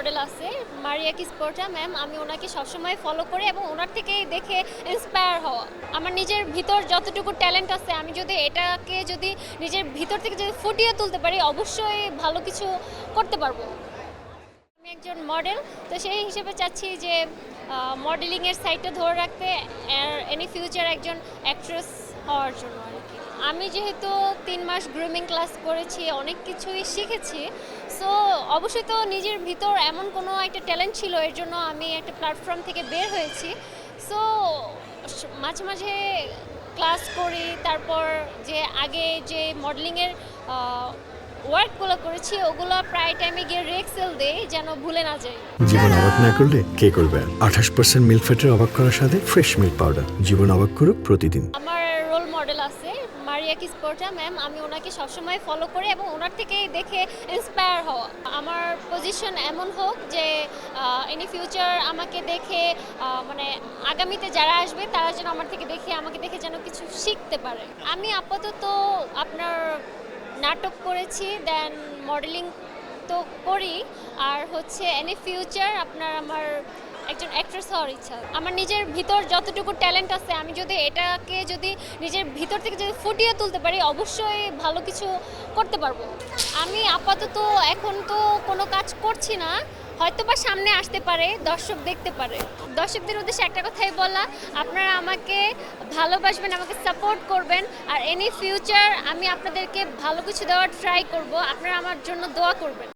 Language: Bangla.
মডেল আছে, মারিয়া কিসপোর্টা ম্যাম, আমি ওনাকে সবসময় ফলো করি এবং ওনার থেকেই দেখে ইন্সপায়ার হওয়া। আমার নিজের ভিতর যতটুকু ট্যালেন্ট আছে, আমি যদি এটাকে যদি নিজের ভিতর থেকে যদি ফুটিয়ে তুলতে পারি, অবশ্যই ভালো কিছু করতে পারব। আমি একজন মডেল তো সেই হিসেবে চাচ্ছি যে মডেলিংয়ের সাইডটা ধরে রাখতে এনি ফিউচার একজন অ্যাক্ট্রেস হওয়ার জন্য আর কি। আমি যেহেতু তিন মাস গ্রুমিং ক্লাস করেছি অনেক কিছুই শিখেছি। সো অবশ্যই তো নিজের ভিতর এমন কোনো একটা ট্যালেন্ট ছিল এর জন্য আমি একটা প্ল্যাটফর্ম থেকে বের হয়েছি। সো মাঝে মাঝে ক্লাস করি তারপর যে আগে যে মডেলিংয়ের ওয়ার্কগুলো করেছি ওগুলো প্রায় টাইমে গিয়ে রেক্সেল দেই যেন ভুলে না যাই। জীবন অবাক না করলে কে করবে? আঠাশ পার্সেন্ট মিল্ক ফ্যাটের অবাক করার সাথে ফ্রেশ মিল্ক পাউডার জীবন অবাক করুক প্রতিদিন। আমার আছে। মারিয়া কিসপোর্টা ম্যাম আমি ওনাকে সবসময় ফলো করি এবং ওনার থেকে দেখে ইন্সপায়ার হওয়া। আমার পজিশন এমন হোক যে ইনি ফিউচার আমাকে দেখে মানে আগামীতে যারা আসবে, তারা যেন আমার থেকে দেখে, আমাকে দেখে যেন কিছু শিখতে পারে। আমি আপাতত আপনার নাটক করেছি দেন মডেলিং তো করি। আর হচ্ছে এনি ফিউচার আপনার আমার একজন অ্যাক্ট্রেস হওয়ার ইচ্ছা। আমার নিজের ভিতর যতটুকু ট্যালেন্ট আছে, আমি যদি এটাকে যদি নিজের ভিতর থেকে যদি ফুটিয়ে তুলতে পারি, অবশ্যই ভালো কিছু করতে পারব। আমি আপাতত এখন তো কোনো কাজ করছি না। হয়তো বা সামনে আসতে পারে, দর্শক দেখতে পারে। দর্শকদের উদ্দেশ্যে একটা কথাই বলা, আপনারা আমাকে ভালোবাসবেন, আমাকে সাপোর্ট করবেন। আর এনি ফিউচার আমি আপনাদেরকে ভালো কিছু দেওয়ার ট্রাই করব। আপনারা আমার জন্য দোয়া করবেন।